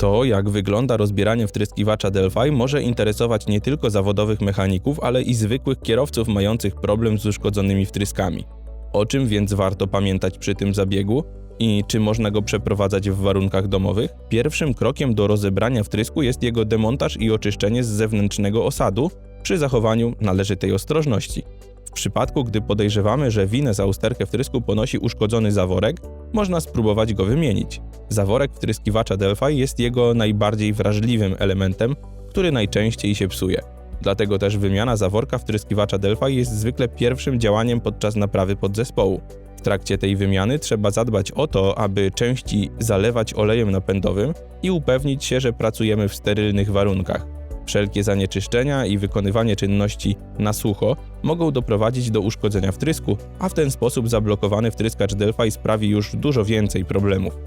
To, jak wygląda rozbieranie wtryskiwacza Delphi, może interesować nie tylko zawodowych mechaników, ale i zwykłych kierowców mających problem z uszkodzonymi wtryskami. O czym więc warto pamiętać przy tym zabiegu i czy można go przeprowadzać w warunkach domowych? Pierwszym krokiem do rozebrania wtrysku jest jego demontaż i oczyszczenie z zewnętrznego osadu przy zachowaniu należytej ostrożności. W przypadku, gdy podejrzewamy, że winę za usterkę wtrysku ponosi uszkodzony zaworek, można spróbować go wymienić. Zaworek wtryskiwacza Delphi jest jego najbardziej wrażliwym elementem, który najczęściej się psuje. Dlatego też wymiana zaworka wtryskiwacza Delphi jest zwykle pierwszym działaniem podczas naprawy podzespołu. W trakcie tej wymiany trzeba zadbać o to, aby części zalewać olejem napędowym i upewnić się, że pracujemy w sterylnych warunkach. Wszelkie zanieczyszczenia i wykonywanie czynności na sucho mogą doprowadzić do uszkodzenia wtrysku, a w ten sposób zablokowany wtryskacz Delphi sprawi już dużo więcej problemów.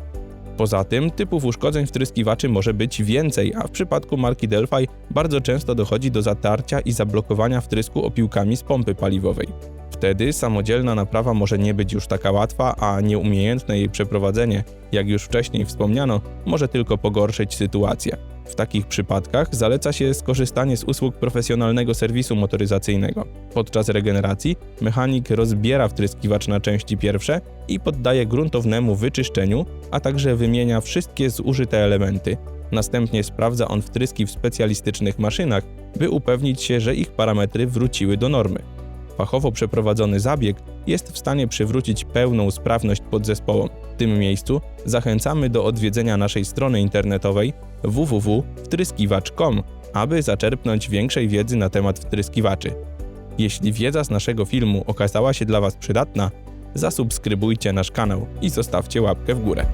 Poza tym typów uszkodzeń wtryskiwaczy może być więcej, a w przypadku marki Delphi bardzo często dochodzi do zatarcia i zablokowania wtrysku opiłkami z pompy paliwowej. Wtedy samodzielna naprawa może nie być już taka łatwa, a nieumiejętne jej przeprowadzenie, jak już wcześniej wspomniano, może tylko pogorszyć sytuację. W takich przypadkach zaleca się skorzystanie z usług profesjonalnego serwisu motoryzacyjnego. Podczas regeneracji mechanik rozbiera wtryskiwacz na części pierwsze i poddaje gruntownemu wyczyszczeniu, a także wymienia wszystkie zużyte elementy. Następnie sprawdza on wtryski w specjalistycznych maszynach, by upewnić się, że ich parametry wróciły do normy. Fachowo przeprowadzony zabieg jest w stanie przywrócić pełną sprawność podzespołom. W tym miejscu zachęcamy do odwiedzenia naszej strony internetowej www.wtryskiwacz.com, aby zaczerpnąć większej wiedzy na temat wtryskiwaczy. Jeśli wiedza z naszego filmu okazała się dla Was przydatna, zasubskrybujcie nasz kanał i zostawcie łapkę w górę.